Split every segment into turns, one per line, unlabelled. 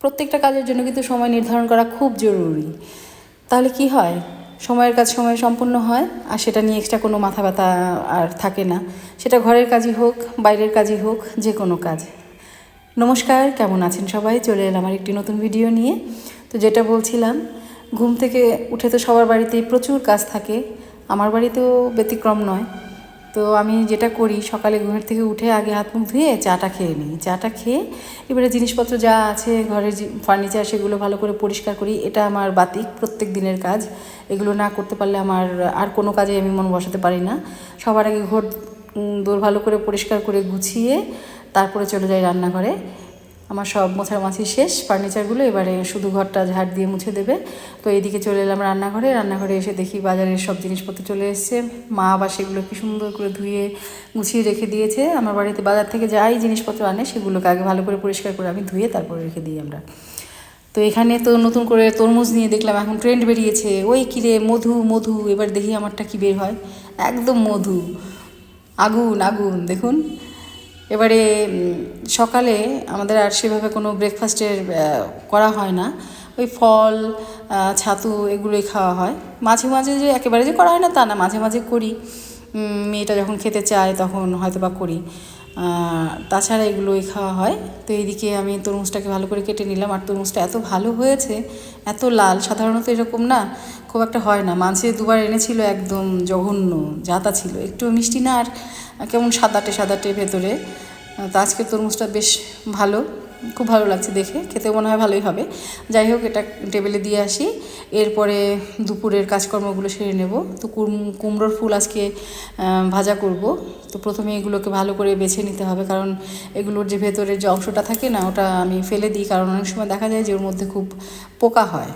প্রত্যেকটা কাজের জন্য কিন্তু সময় নির্ধারণ করা খুব জরুরি। তাহলে কি হয়? সময়ের কাজ সময়ে সম্পূর্ণ হয়, আর সেটা নিয়ে এক্সট্রা কোনো মাথা ব্যথা আর থাকে না। সেটা ঘরের কাজই হোক, বাইরের কাজই হোক, যে কোনো কাজ। নমস্কার, কেমন আছেন সবাই? চলে এলাম আমার একটি নতুন ভিডিও নিয়ে। তো যেটা বলছিলাম, ঘুম থেকে উঠে তো সবার বাড়িতেই প্রচুর কাজ থাকে। আমার বাড়িতেও ব্যতিক্রম নয়। তো আমি যেটা করি, সকালে ঘুমের থেকে উঠে আগে হাত মুখ ধুয়ে চাটা খেয়ে নিই। চাটা খেয়ে এবারে জিনিসপত্র যা আছে, ঘরের ফার্নিচার সেগুলো ভালো করে পরিষ্কার করি। এটা আমার বাতিক, প্রত্যেক দিনের কাজ। এগুলো না করতে পারলে আমার আর কোনো কাজে আমি মন বসাতে পারি না। সবার আগে ঘর দোর ভালো করে পরিষ্কার করে গুছিয়ে তারপরে চলে যাই রান্নাঘরে। আমার সব মোছামাছি শেষ, ফার্নিচারগুলো এবারে শুধু ঘরটা ঝাড় দিয়ে মুছে দেবে। তো এইদিকে চলে এলাম রান্নাঘরে রান্নাঘরে এসে দেখি বাজারের সব জিনিসপত্র চলে এসছে। মা আবার সেগুলো কি সুন্দর করে ধুয়ে, গুছিয়ে রেখে দিয়েছে। আমার বাড়িতে বাজার থেকে যাই জিনিসপত্র আনে, সেগুলোকে আগে ভালো করে পরিষ্কার করে আমি ধুয়ে তারপরে রেখে দিই আমরা। তো এখানে তো নতুন করে তরমুজ নিয়ে দেখলাম, এখন ট্রেন্ড বেরিয়েছে। ওই কিরে মধু মধু, এবার দেখি আমারটা কি বের হয়। একদম মধু। আগুন আগুন, দেখুন। এবারে সকালে আমাদের আর সেভাবে কোনো ব্রেকফাস্টের করা হয় না। ওই ফল ছাতু এগুলোই খাওয়া হয়। মাঝে মাঝে যে একেবারে যে করা হয় না তা না, মাঝে মাঝে করি। মেয়েটা যখন খেতে চায় তখন হয়তো বা করি তাছাড়া এগুলোই খাওয়া হয়। তো এইদিকে আমি তরমুজটাকে ভালো করে কেটে নিলাম। আর তরমুজটা এত ভালো হয়েছে এত লাল, সাধারণত এরকম না, খুব একটা হয় না। মাঝে দুবার এনেছিল একদম জঘন্য জাতা ছিল। একটু মিষ্টি না আর কেমন সাদাটে সাদাটে ভেতরে। তো আজকে তরমুজটা বেশ ভালো। খুব ভালো লাগছে দেখে, খেতে মনে হয় ভালোই হবে। যাই হোক, এটা টেবিলে দিয়ে আসি। এরপরে দুপুরের কাজকর্মগুলো সেরে নেব। তো কুম- কুমড়োর ফুল আজকে ভাজা করব। তো প্রথমে এগুলোকে ভালো করে বেছে নিতে হবে, কারণ এগুলোর যে ভেতরের যে অংশটা থাকে না, ওটা আমি ফেলে দিই, কারণ অনেক সময় দেখা যায় যে ওর মধ্যে খুব পোকা হয়।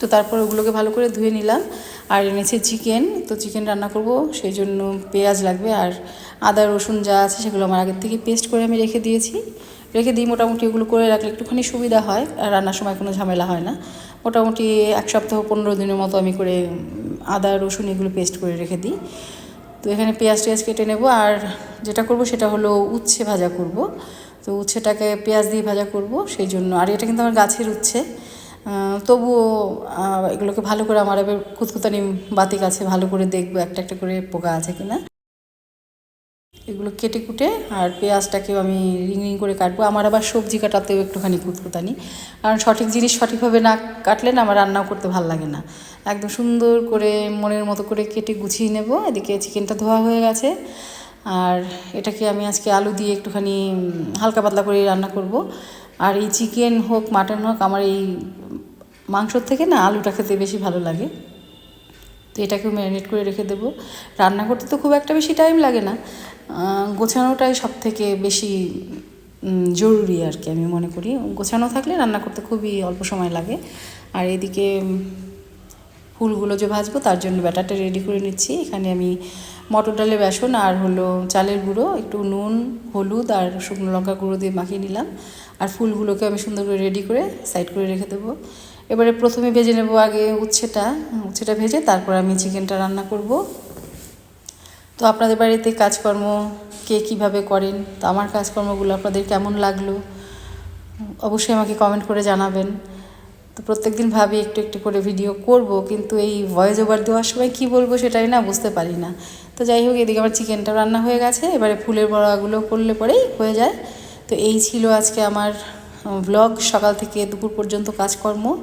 তো তারপর ওগুলোকে ভালো করে ধুয়ে নিলাম। আর এনেছি চিকেন, তো চিকেন রান্না করব, সেই জন্য পেঁয়াজ লাগবে আর আদা, রসুন যা আছে সেগুলো আমার আগের থেকে পেস্ট করে আমি রেখে দিয়েছি। রেখে দিই, মোটামুটি এগুলো করে রাখলে একটুখানি সুবিধা হয়, আর রান্নার সময় কোনো ঝামেলা হয় না। মোটামুটি এক সপ্তাহ পনেরো দিনের মতো আমি করে আদা, রসুন এগুলো পেস্ট করে রেখে দিই। তো এখানে পেঁয়াজ টেয়াজ কেটে নেব, আর যেটা করব সেটা হলো উচ্ছে ভাজা করব। তো উচ্ছেটাকে পেঁয়াজ দিয়ে ভাজা করব, সেই জন্য। আর এটা কিন্তু আমার গাছের উচ্ছে। তবুও এগুলোকে ভালো করে আমার এবার কুতকুতানি বাতি কাছে ভালো করে দেখব একটা একটা করে পোকা আছে কিনা। এগুলো কেটে কুটে আর পেঁয়াজটাকেও আমি রিং রিং করে কাটবো। আমার আবার সবজি কাটাতেও একটুখানি কুতকুতানি কারণ সঠিক জিনিস সঠিকভাবে না কাটলে না আমার রান্নাও করতে ভালো লাগে না। একদম সুন্দর করে মনের মতো করে কেটে গুছিয়ে নেব। এদিকে চিকেনটা ধোয়া হয়ে গেছে। আর এটাকে আমি আজকে আলু দিয়ে একটুখানি হালকা পাতলা করে রান্না করব। আর এই চিকেন হোক, মাটন হোক, আমার এই মাংসর থেকে না আলুটা খেতে বেশি ভালো লাগে। তো এটাকেও ম্যারিনেট করে রেখে দেবো। রান্না করতে তো খুব একটা বেশি টাইম লাগে না। গোছানোটাই সব থেকে বেশি জরুরি আর কি আমি মনে করি। গোছানো থাকলে রান্না করতে খুবই অল্প সময় লাগে। আর এদিকে ফুলগুলো যে ভাজবো তার জন্য ব্যাটারটা রেডি করে নিচ্ছি। এখানে আমি মটর ডালের বেসন আর হলো চালের গুঁড়ো, একটু নুন, হলুদ আর শুকনো লঙ্কা গুঁড়ো দিয়ে মাখিয়ে নিলাম। আর ফুলগুলোকে আমি সুন্দর করে রেডি করে সাইড করে রেখে দেবো। এবারে প্রথমে ভেজে নেব আগে উচ্ছেটা উচ্ছেটা ভেজে তারপর আমি চিকেনটা রান্না করব। তো আপনাদের বাড়িতে কাজকর্ম কে কীভাবে করেন? তো আমার কাজকর্মগুলো আপনাদের কেমন লাগল? অবশ্যই আমাকে কমেন্ট করে জানাবেন। তো প্রত্যেক দিন ভাবি একটু একটু করে ভিডিও করব, কিন্তু এই ভয়েস ওভার দেওয়ার সময় কী বলব সেটাই না বুঝতে পারি না। তো যাই হোক, এদিকে আমার চিকেনটা রান্না হয়ে গেছে, এবারে ফুলের বড়াগুলো করলে পরেই হয়ে যায়। তো এই ছিল আজকে আমার ব্লগ সকাল থেকে দুপুর পর্যন্ত কাজকর্ম।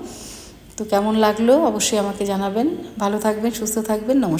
তো কেমন লাগল? অবশ্যই আমাকে জানাবেন। ভালো থাকবেন, সুস্থ থাকবেন। নমস্কার।